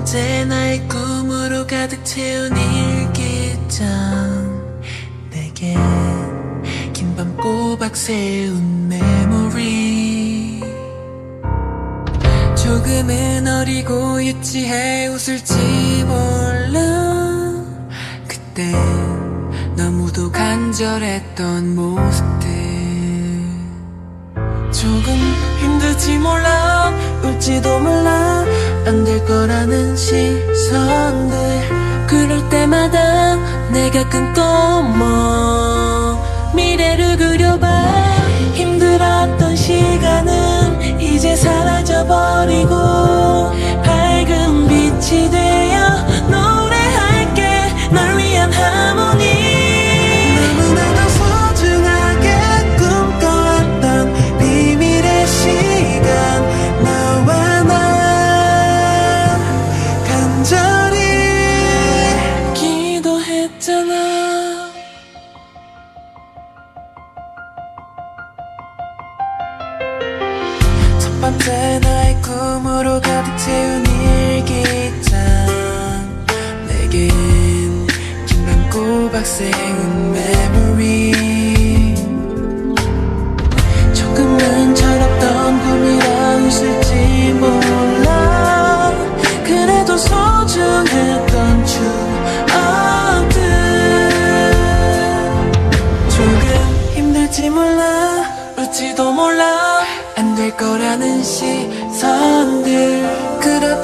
번째 나의 꿈으로 가득 채운 일기장. 내겐 긴밤 꼬박 세운 메모리. 조금은 어리고 유치해 웃을지 몰라. 그때 너무도 간절했던 모습들. 조금 힘들지 몰라. 울지도 몰라 안 될 거라는 시선들. 그럴 때마다 내가 꿈꿔뭐 미래를 그려봐. 힘들었 첫 번째 나의 꿈으로 가득 채운 일기장 내겐 긴밤 꼬박 세운 메모리. 조금은 철없던 꿈이라 웃을지 몰라. 그래도 소중했던 추억들. 조금 힘들지 몰라. 웃지도 몰라 안 될 거라는 시선들. 꿈꿔